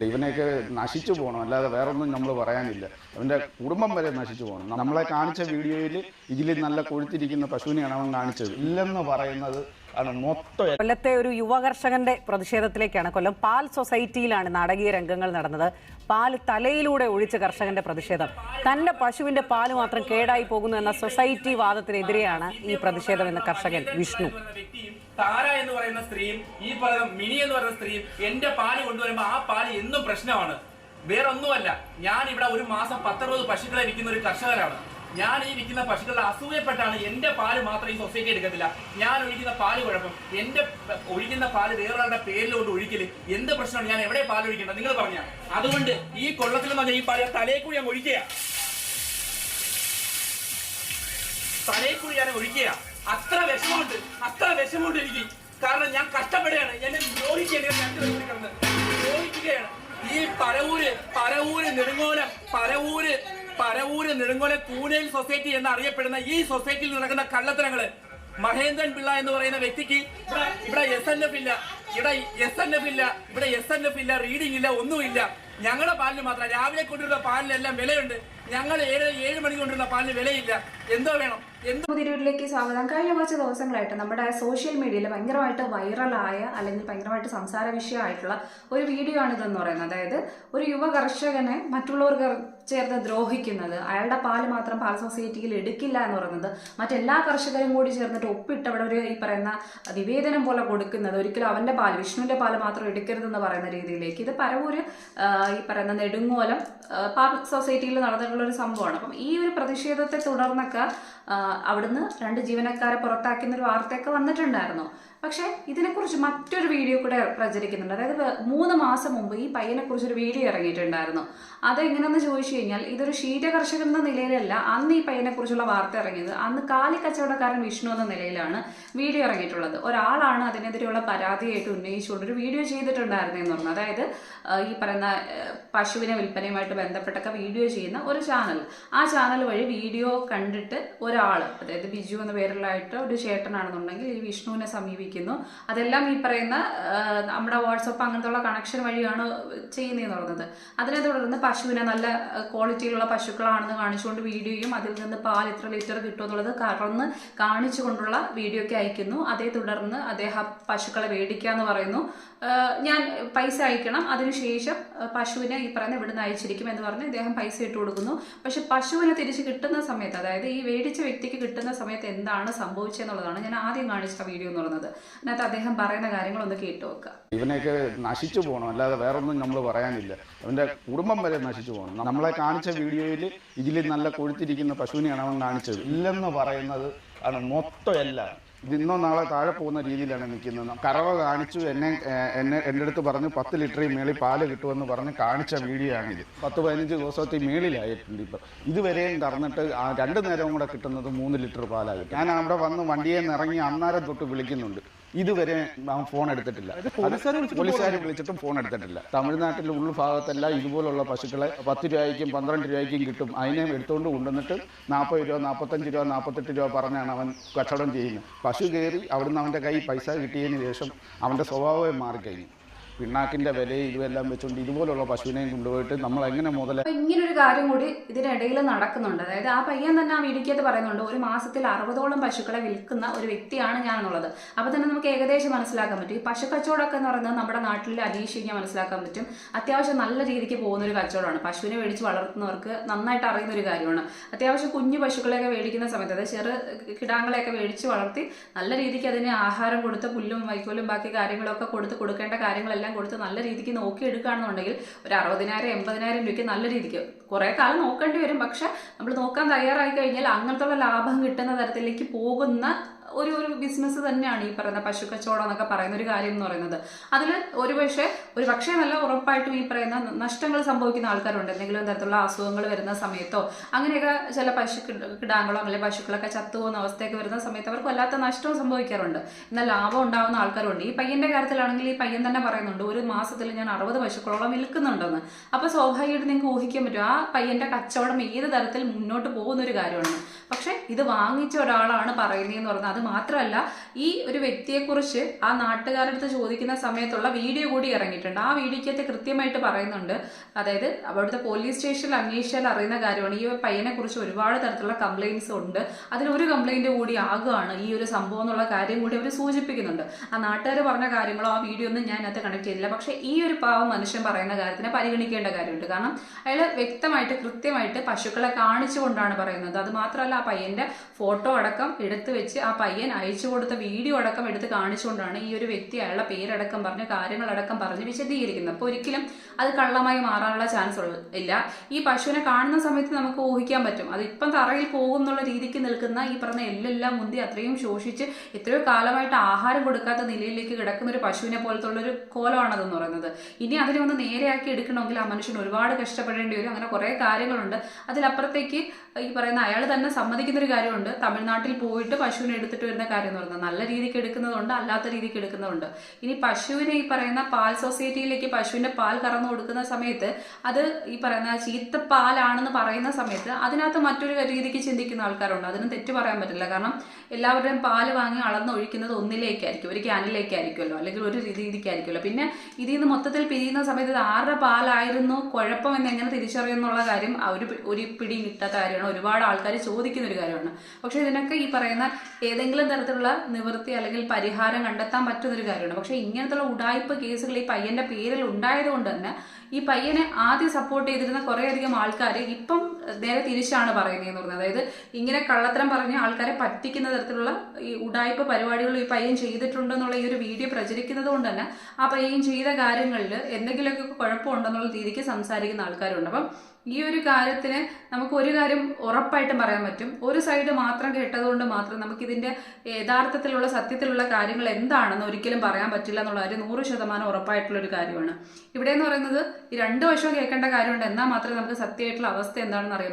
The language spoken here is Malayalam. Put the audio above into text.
ഇവനെയൊക്കെ നശിച്ചു പോകണം. അല്ലാതെ വേറൊന്നും നമ്മൾ പറയാനില്ല. അവന്റെ കുടുംബം വരെ നശിച്ചു പോകണം. നമ്മളെ കാണിച്ച വീഡിയോയിൽ ഇതിൽ നല്ല കൊഴുത്തിരിക്കുന്ന പശുവിനെയാണ് അവൻ കാണിച്ചത്. ഇല്ലെന്ന് പറയുന്നത് ആണ് മൊത്തം കൊല്ലത്തെ ഒരു യുവകർഷകന്റെ പ്രതിഷേധത്തിലേക്കാണ് കൊല്ലം. പാൽ സൊസൈറ്റിയിലാണ് നാടകീയ രംഗങ്ങൾ നടന്നത്. പാൽ തലയിലൂടെ ഒഴിച്ച കർഷകന്റെ പ്രതിഷേധം. തന്റെ പശുവിന്റെ പാൽ മാത്രം കേടായി പോകുന്നു എന്ന സൊസൈറ്റി വാദത്തിനെതിരെയാണ് ഈ പ്രതിഷേധം എന്ന കർഷകൻ വിഷ്ണു. താര എന്ന് പറയുന്ന സ്ത്രീയും ഈ പറയുന്ന മിനി എന്ന് പറയുന്ന സ്ത്രീയും എന്റെ പാൽ കൊണ്ടുവരുമ്പോൾ ആ പാൽ എന്നും പ്രശ്നമാണ്. വേറെ ഒന്നുമല്ല ഞാൻ ഇവിടെ ഒരു മാസം പത്തറുപത് പശുക്കളെ വിൽക്കുന്ന ഒരു കർഷകരാണ് ഞാൻ ഈ വിൽക്കുന്ന പശുക്കളുടെ അസൂയപ്പെട്ടാണ് എന്റെ പാൽ മാത്രം ഈ സൊസൈറ്റി എടുക്കത്തില്ല. ഞാൻ ഒഴിക്കുന്ന പാൽ കുഴപ്പം. എന്റെ പ- ഒഴിക്കുന്ന പാൽ വേറൊരാളുടെ പേരിലോട്ട് ഒഴിക്കൽ എന്ത് പ്രശ്നമാണ്? ഞാൻ എവിടെ പാൽ ഒഴിക്കേണ്ടത്? നിങ്ങൾ പറഞ്ഞ. അതുകൊണ്ട് ഈ കൊള്ളത്തിൽ പറഞ്ഞാൽ ഈ പാൽ തലേ കൂടി ഞാൻ ഒഴിക്കുക തലയിൽ കൂടി ഞാൻ ഒഴിക്കുക അത്ര വിഷമമുണ്ട് അത്ര വിഷമമുണ്ട് എനിക്ക് കാരണം ഞാൻ കഷ്ടപ്പെടുകയാണ്. എന്നെ ദ്രോഹിക്കുകയാണ് ഞാൻ രണ്ടുപേരും കൂടി കിടന്ന്. ദ്രോഹിക്കുകയാണ്. ഈ പരവൂര് പരവൂര് നെടുങ്ങോലം പരവൂര് പരവൂര് നെടുങ്ങോലം കൂനയിൽ സൊസൈറ്റി എന്ന് അറിയപ്പെടുന്ന ഈ സൊസൈറ്റിയിൽ നടക്കുന്ന കള്ളത്തരങ്ങൾ. മഹേന്ദ്രൻ പിള്ള എന്ന് പറയുന്ന വ്യക്തിക്ക് ഇവിടെ എസ് എൻ എഫ് ഇല്ല. ഇവിടെ എസ് എൻ എഫ് ഇല്ല. ഇവിടെ എസ് എൻ എഫ് ഇല്ല. റീഡിംഗ് ഇല്ല. ഒന്നുമില്ല. ഞങ്ങളുടെ പാലിന് മാത്രം. രാവിലെ കൊണ്ടുവരുന്ന പാലിനെല്ലാം വിലയുണ്ട്. ഞങ്ങൾ ഏഴ് ഏഴ് മണി കൊണ്ടുവരുന്ന പാലിന് വിലയില്ല. എന്തോ വേണം? എന്ത് പുതിയ വീട്ടിലേക്ക് സ്വാഗതം. കഴിഞ്ഞ കുറച്ച് ദിവസങ്ങളായിട്ട് നമ്മുടെ സോഷ്യൽ മീഡിയയിൽ ഭയങ്കരമായിട്ട് വൈറലായ അല്ലെങ്കിൽ ഭയങ്കരമായിട്ട് സംസാര വിഷയമായിട്ടുള്ള ഒരു വീഡിയോ ആണ് ഇതെന്ന് പറയുന്നത്. അതായത് ഒരു യുവ കർഷകനെ മറ്റുള്ളവർ ചേർന്ന് ദ്രോഹിക്കുന്നത് അയാളുടെ പാൽ മാത്രം പാൽ സൊസൈറ്റിയിൽ എടുക്കില്ല എന്ന് പറയുന്നത് മറ്റെല്ലാ കർഷകരും കൂടി ചേർന്നിട്ട് ഒപ്പിട്ട് അവിടെ ഒരു ഈ പറയുന്ന നിവേദനം പോലെ കൊടുക്കുന്നത് ഒരിക്കലും അവന്റെ പാൽ വിഷ്ണുവിന്റെ പാൽ മാത്രം എടുക്കരുതെന്ന് പറയുന്ന രീതിയിലേക്ക്. ഇത് പരവൂര് ഈ പറയുന്ന നെടുങ്ങോലം പാൽ സൊസൈറ്റിയിൽ നടന്നിട്ടുള്ള ഒരു സംഭവമാണ്. അപ്പം ഈ ഒരു പ്രതിഷേധത്തെ തുടർന്നൊക്കെ അവിടുന്ന് രണ്ട് ജീവനക്കാരെ പുറത്താക്കുന്ന ഒരു വാർത്തയൊക്കെ വന്നിട്ടുണ്ടായിരുന്നു. പക്ഷേ ഇതിനെക്കുറിച്ച് മറ്റൊരു വീഡിയോ കൂടെ പ്രചരിക്കുന്നുണ്ട്. അതായത് മൂന്ന് മാസം മുമ്പ് ഈ പയ്യനെക്കുറിച്ച് ഒരു വീഡിയോ ഇറങ്ങിയിട്ടുണ്ടായിരുന്നു. അതെങ്ങനെയെന്ന് ചോദിച്ചു കഴിഞ്ഞാൽ ഇതൊരു ശീതകർഷകൻ എന്ന നിലയിലല്ല അന്ന് ഈ പയ്യനെക്കുറിച്ചുള്ള വാർത്ത ഇറങ്ങിയത്. അന്ന് കാലി കച്ചവടക്കാരൻ വിഷ്ണു എന്ന നിലയിലാണ് വീഡിയോ ഇറങ്ങിയിട്ടുള്ളത്. ഒരാളാണ് അതിനെതിരെയുള്ള പരാതിയായിട്ട് ഉന്നയിച്ചുകൊണ്ട് ഒരു വീഡിയോ ചെയ്തിട്ടുണ്ടായിരുന്നു എന്ന് പറഞ്ഞു. അതായത് ഈ പറയുന്ന പശുവിനെ വിൽപ്പനയുമായിട്ട് ബന്ധപ്പെട്ടൊക്കെ വീഡിയോ ചെയ്യുന്ന ഒരു ചാനൽ. ആ ചാനൽ വഴി വീഡിയോ കണ്ടിട്ട് ഒരാൾ അതായത് ബിജു എന്ന പേരിലായിട്ട് ഒരു ചേട്ടനാണെന്നുണ്ടെങ്കിൽ ഈ വിഷ്ണുവിനെ സമീപിക്കുന്നു അതെല്ലാം ഈ പറയുന്ന നമ്മുടെ വാട്സപ്പ് അങ്ങനത്തുള്ള കണക്ഷൻ വഴിയാണ് ചെയ്യുന്നതെന്ന് പറയുന്നത് അതിനെ തുടർന്ന് പശുവിനെ നല്ല ക്വാളിറ്റിയിലുള്ള പശുക്കളാണെന്ന് കാണിച്ചുകൊണ്ട് വീഡിയോയും അതിൽ നിന്ന് പാൽ എത്ര ലിറ്റർ കിട്ടുമെന്നുള്ളത് കറന്ന് കാണിച്ചുകൊണ്ടുള്ള വീഡിയോ ഒക്കെ അയക്കുന്നു അതേ തുടർന്ന് അദ്ദേഹം പശുക്കളെ മേടിക്കാന്ന് പറയുന്നു. ഞാൻ പൈസ അയക്കണം. അതിനുശേഷം പശുവിനെ ഈ പറയുന്ന ഇവിടുന്ന് അയച്ചിരിക്കും എന്ന് പറഞ്ഞ് അദ്ദേഹം പൈസ ഇട്ട് കൊടുക്കുന്നു. പക്ഷെ പശുവിനെ തിരിച്ച് കിട്ടുന്ന സമയത്ത് അതായത് ഈ മേടിച്ച വ്യക്തിക്ക് കിട്ടുന്ന സമയത്ത് എന്താണ് സംഭവിച്ചതെന്നുള്ളതാണ് ഞാൻ ആദ്യം കാണിച്ച വീഡിയോ എന്ന് പറയുന്നത്. അതിനകത്ത് അദ്ദേഹം പറയുന്ന കാര്യങ്ങളൊന്ന് കേട്ടു നോക്കുക ഇവനെയൊക്കെ നശിച്ചു പോകണം. അല്ലാതെ വേറൊന്നും നമ്മൾ പറയാനില്ല. അവന്റെ കുടുംബം വരെ നശിച്ചു പോകണം. നമ്മളെ കാണിച്ച വീഡിയോയിൽ ഇതിൽ നല്ല കൊഴുത്തിരിക്കുന്ന പശുവിനെയാണ് അവൻ കാണിച്ചത്. ഇല്ലെന്ന് പറയുന്നത് ആണ് മൊത്തം എല്ലാം. ഇന്നോ നാളെ താഴെ പോകുന്ന രീതിയിലാണ് നിൽക്കുന്നത്. കറവ കാണിച്ചു എന്നെ എന്നെ എന്റെ അടുത്ത് പറഞ്ഞു പത്ത് ലിറ്ററിൽ മേളിൽ പാൽ കിട്ടുമെന്ന് പറഞ്ഞ് കാണിച്ച വീഡിയോ ആണിത് പത്ത് പതിനഞ്ച് ദിവസത്തിൽ മേളിലായിട്ടുണ്ട് ഇപ്പം. ഇതുവരെയും കറന്നിട്ട് ആ രണ്ട് നേരവും കൂടെ കിട്ടുന്നത് മൂന്ന് ലിറ്റർ പാലായിട്ട് ഞാൻ അവിടെ വന്ന് വണ്ടിയിൽ നിന്ന് ഇറങ്ങി അന്നേരം തൊട്ട് വിളിക്കുന്നുണ്ട്. ഇതുവരെ ഞാൻ ഫോൺ എടുത്തിട്ടില്ല. പോലീസുകാരെ വിളിച്ചിട്ടും ഫോൺ എടുത്തിട്ടില്ല. തമിഴ്നാട്ടിലെ ഉൾഭാഗത്തെല്ലാം ഇതുപോലുള്ള പശുക്കളെ പത്ത് രൂപയ്ക്കും പന്ത്രണ്ട് രൂപയ്ക്കും കിട്ടും. അതിനെ എടുത്തുകൊണ്ട് കൊണ്ടുവന്നിട്ട് നാൽപ്പത് രൂപ നാൽപ്പത്തഞ്ച് രൂപ നാൽപ്പത്തെട്ട് രൂപ പറഞ്ഞാണ് അവൻ കച്ചവടം ചെയ്യുന്നത്. പശു കയറി അവിടുന്ന് അവന്റെ കൈ പൈസ കിട്ടിയതിന് ശേഷം അവന്റെ സ്വഭാവം മാറിക്കഴിഞ്ഞു. പിണ്ണാക്കിന്റെ വിലയും ഇതുമെല്ലാം വെച്ചുകൊണ്ട് ഇതുപോലുള്ള പശുവിനെയും കൊണ്ടുപോയിട്ട് നമ്മൾ എങ്ങനെ മുതൽ ഇങ്ങനെ ഇങ്ങനൊരു കാര്യം കൂടി ഇതിനിടയിൽ നടക്കുന്നുണ്ട്. അതായത് ആ പയ്യൻ തന്നെ ആ വീടിക്കകത്ത് പറയുന്നുണ്ട് ഒരു മാസത്തിൽ അറുപതോളം പശുക്കളെ വിൽക്കുന്ന ഒരു വ്യക്തിയാണ് ഞാൻ എന്നുള്ളത് അപ്പൊ തന്നെ നമുക്ക് ഏകദേശം മനസ്സിലാക്കാൻ പറ്റും. ഈ പശു കച്ചവടമൊക്കെ എന്ന് പറയുന്നത് നമ്മുടെ നാട്ടിൽ കഴിഞ്ഞാൽ മനസ്സിലാക്കാൻ പറ്റും. അത്യാവശ്യം നല്ല രീതിക്ക് പോകുന്ന ഒരു കച്ചവടമാണ്. പശുവിനെ മേടിച്ച് വളർത്തുന്നവർക്ക് നന്നായിട്ട് അറിയുന്ന ഒരു കാര്യമാണ്. അത്യാവശ്യം കുഞ്ഞു പശുക്കളെയൊക്കെ മേടിക്കുന്ന സമയത്ത് അതായത് ചെറു കിടാങ്ങളെയൊക്കെ മേടിച്ച് വളർത്തി നല്ല രീതിക്ക് അതിന് ആഹാരം കൊടുത്ത് പുല്ലും വൈക്കോലും ബാക്കി കാര്യങ്ങളൊക്കെ കൊടുത്ത് കൊടുക്കേണ്ട കാര്യങ്ങളെല്ലാം കൊടുത്ത് നല്ല രീതിക്ക് നോക്കി എടുക്കുകയാണെന്നുണ്ടെങ്കിൽ ഒരു അറുപതിനായിരം എൺപതിനായിരം രൂപയ്ക്ക് നല്ല രീതിക്ക് കുറേ കാലം നോക്കേണ്ടി വരും. പക്ഷെ നമ്മൾ നോക്കാൻ തയ്യാറായി കഴിഞ്ഞാൽ അങ്ങനത്തുള്ള ലാഭം കിട്ടുന്ന തരത്തിലേക്ക് പോകുന്ന ഒരു ഒരു ബിസിനസ് തന്നെയാണ് ഈ പറയുന്ന പശു കച്ചവടം എന്നൊക്കെ പറയുന്ന ഒരു കാര്യം എന്ന് പറയുന്നത്. അതിൽ ഒരു പക്ഷേ ഒരു പക്ഷേ നല്ല ഉറപ്പായിട്ടും ഈ പറയുന്ന നഷ്ടങ്ങൾ സംഭവിക്കുന്ന ആൾക്കാരുണ്ട്. എന്തെങ്കിലും തരത്തിലുള്ള അസുഖങ്ങൾ വരുന്ന സമയത്തോ അങ്ങനെയൊക്കെ ചില പശു കിട- കിടാങ്ങളോ അല്ലെങ്കിൽ പശുക്കളൊക്കെ ചത്തുപോകുന്ന അവസ്ഥയൊക്കെ വരുന്ന സമയത്ത് അവർക്ക് വല്ലാത്ത നഷ്ടവും സംഭവിക്കാറുണ്ട്. എന്നാൽ ലാഭം ഉണ്ടാകുന്ന ആൾക്കാരുണ്ട്. ഈ പയ്യന്റെ കാര്യത്തിലാണെങ്കിൽ ഈ പയ്യൻ തന്നെ പറയുന്നുണ്ട് ഒരു മാസത്തിൽ ഞാൻ അറുപത് പശുക്കളോളം വിൽക്കുന്നുണ്ടെന്ന്. അപ്പോൾ സ്വാഭാവികമായിട്ട് നിങ്ങൾക്ക് ഊഹിക്കാൻ പറ്റും. ആ പയ്യന്റെ കച്ചവടം ഏത് തരത്തിൽ മുന്നോട്ട് പോകുന്ന ഒരു കാര്യമാണ്. പക്ഷേ ഇത് വാങ്ങിച്ച ഒരാളാണ് പറയുന്നതെന്ന് പറഞ്ഞാൽ അത് മാത്രമല്ല ഈ ഒരു വ്യക്തിയെക്കുറിച്ച് ആ നാട്ടുകാരടുത്ത് ചോദിക്കുന്ന സമയത്തുള്ള വീഡിയോ കൂടി ഇറങ്ങിയിട്ടുണ്ട്. ആ വീഡിയോക്കകത്ത് കൃത്യമായിട്ട് പറയുന്നുണ്ട്. അതായത് അവിടുത്തെ പോലീസ് സ്റ്റേഷനിൽ അന്വേഷിച്ചാൽ അറിയുന്ന കാര്യമാണ്. ഈ പയ്യനെ കുറിച്ച് ഒരുപാട് തരത്തിലുള്ള കംപ്ലയിൻസ് ഉണ്ട്. അതിലൊരു കംപ്ലൈന്റ് കൂടി ആകുകയാണ് ഈ ഒരു സംഭവം എന്നുള്ള കാര്യം കൂടി അവർ സൂചിപ്പിക്കുന്നുണ്ട്. ആ നാട്ടുകാർ പറഞ്ഞ കാര്യങ്ങളോ ആ വീഡിയോ ഒന്നും ഞാൻ അത് കണക്ട് ചെയ്തില്ല. പക്ഷേ ഈ ഒരു പാവം മനുഷ്യൻ പറയുന്ന കാര്യത്തിനെ പരിഗണിക്കേണ്ട കാര്യമുണ്ട്. കാരണം അയാൾ വ്യക്തമായിട്ട് കൃത്യമായിട്ട് പശുക്കളെ കാണിച്ചുകൊണ്ടാണ് പറയുന്നത്. അത് മാത്രമല്ല ആ പയ്യന്റെ ഫോട്ടോ അടക്കം എടുത്തു വെച്ച് ആ പയ്യൻ അയച്ചു കൊടുത്ത വീഡിയോ അടക്കം എടുത്ത് കാണിച്ചുകൊണ്ടാണ് ഈ ഒരു വ്യക്തി അയാളുടെ പേരടക്കം പറഞ്ഞ് കാര്യങ്ങളടക്കം പറഞ്ഞ് വിശദീകരിക്കുന്നത്. അപ്പോൾ ഒരിക്കലും അത് കള്ളമായി മാറാനുള്ള ചാൻസ് ഇല്ല. ഈ പശുവിനെ കാണുന്ന സമയത്ത് നമുക്ക് ഊഹിക്കാൻ പറ്റും. അത് ഇപ്പം തറയിൽ പോകും എന്നുള്ള രീതിക്ക് നിൽക്കുന്ന ഈ പറഞ്ഞ എല്ലെല്ലാം മുന്തി അത്രയും ശോഷിച്ച് എത്രയോ കാലമായിട്ട് ആഹാരം കൊടുക്കാത്ത നിലയിലേക്ക് കിടക്കുന്ന ഒരു പശുവിനെ പോലത്തെ ഉള്ളൊരു കോലമാണതെന്ന് പറയുന്നത്. ഇനി അതിനെ ഒന്ന് നേരെയാക്കി എടുക്കണമെങ്കിൽ ആ മനുഷ്യൻ ഒരുപാട് കഷ്ടപ്പെടേണ്ടി വരും. അങ്ങനെ കുറേ കാര്യങ്ങളുണ്ട്. അതിലപ്പുറത്തേക്ക് ഈ പറയുന്ന അയാൾ തന്നെ സമ്മതിക്കുന്ന ഒരു കാര്യമുണ്ട്. തമിഴ്നാട്ടിൽ പോയിട്ട് പശുവിനെ എടുത്തിട്ട് വരുന്ന കാര്യം എന്ന് പറയുന്നത് നല്ല രീതിക്ക് എടുക്കുന്നതുണ്ട് അല്ലാത്ത രീതിക്ക് എടുക്കുന്നതുണ്ട്. ഇനി പശുവിനെ ഈ പറയുന്ന പാൽ സൊസൈറ്റിയിലേക്ക് പശുവിന്റെ പാൽ കറന്നു കൊടുക്കുന്ന സമയത്ത് അത് ഈ പറയുന്ന ചീത്ത പാലാണെന്ന് പറയുന്ന സമയത്ത് അതിനകത്ത് മറ്റൊരു രീതിക്ക് ചിന്തിക്കുന്ന ആൾക്കാരുണ്ട്. അതിന് തെറ്റ് പറയാൻ പറ്റില്ല. കാരണം എല്ലാവരുടെയും പാൽ വാങ്ങി അളന്നൊഴിക്കുന്നത് ഒന്നിലേക്കായിരിക്കും. ഒരു ക്യാനിലേക്കായിരിക്കുമല്ലോ. അല്ലെങ്കിൽ ഒരു രീതിക്കായിരിക്കുമല്ലോ. പിന്നെ ഇതിൽ നിന്ന് മൊത്തത്തിൽ പിരിയുന്ന സമയത്ത് ഇത് ആരുടെ പാലായിരുന്നു കുഴപ്പം എന്ന് എങ്ങനെ തിരിച്ചറിയുന്നുള്ള കാര്യം ഒരു ഒരു പിടിയും കിട്ടാത്ത കാര്യമാണ്. ഒരുപാട് ആൾക്കാർ ചോദിക്കുന്ന ഒരു കാര്യമാണ്. പക്ഷെ ഇതിനൊക്കെ ഈ പറയുന്ന ഏതെങ്കിലും തരത്തിലുള്ള നിവൃത്തി അല്ലെങ്കിൽ പരിഹാരം കണ്ടെത്താൻ പറ്റുന്നൊരു കാര്യമാണ് പക്ഷെ ഇങ്ങനത്തുള്ള ഉടായ്പ കേസുകൾ ഈ പയ്യന്റെ പേരിൽ ഉണ്ടായത് കൊണ്ട് തന്നെ ഈ പയ്യനെ ആദ്യം സപ്പോർട്ട് ചെയ്തിരുന്ന കുറേയധികം ആൾക്കാർ ഇപ്പം നേരെ തിരിച്ചാണ് പറയുന്നതെന്ന് പറഞ്ഞത്. അതായത് ഇങ്ങനെ കള്ളത്തരം പറഞ്ഞ ആൾക്കാരെ പറ്റിക്കുന്ന തരത്തിലുള്ള ഈ ഉടായ്പ പരിപാടികൾ ഈ പയ്യൻ ചെയ്തിട്ടുണ്ടെന്നുള്ള ഈ ഒരു വീഡിയോ പ്രചരിക്കുന്നത് കൊണ്ട് തന്നെ ആ പയ്യൻ ചെയ്ത കാര്യങ്ങളിൽ എന്തെങ്കിലുമൊക്കെ കുഴപ്പമുണ്ടെന്നുള്ള രീതിക്ക് സംസാരിക്കുന്ന ആൾക്കാരുണ്ട്. അപ്പം ഈ ഒരു കാര്യത്തിന് നമുക്ക് ഒരു കാര്യം ഉറപ്പായിട്ടും പറയാൻ പറ്റും. ഒരു സൈഡ് മാത്രം കേട്ടതുകൊണ്ട് മാത്രം നമുക്കിതിന്റെ യഥാർത്ഥത്തിലുള്ള സത്യത്തിലുള്ള കാര്യങ്ങൾ എന്താണെന്ന് ഒരിക്കലും പറയാൻ പറ്റില്ല എന്നുള്ള കാര്യം നൂറ് ശതമാനം ഉറപ്പായിട്ടുള്ള ഒരു കാര്യമാണ്. ഇവിടെ എന്ന് പറയുന്നത് ഈ രണ്ട് വശവും കേൾക്കേണ്ട കാര്യമുണ്ട്. എന്നാൽ മാത്രമേ നമുക്ക് സത്യമായിട്ടുള്ള അവസ്ഥ എന്താണെന്ന് അറിയാൻ പറ്റൂ.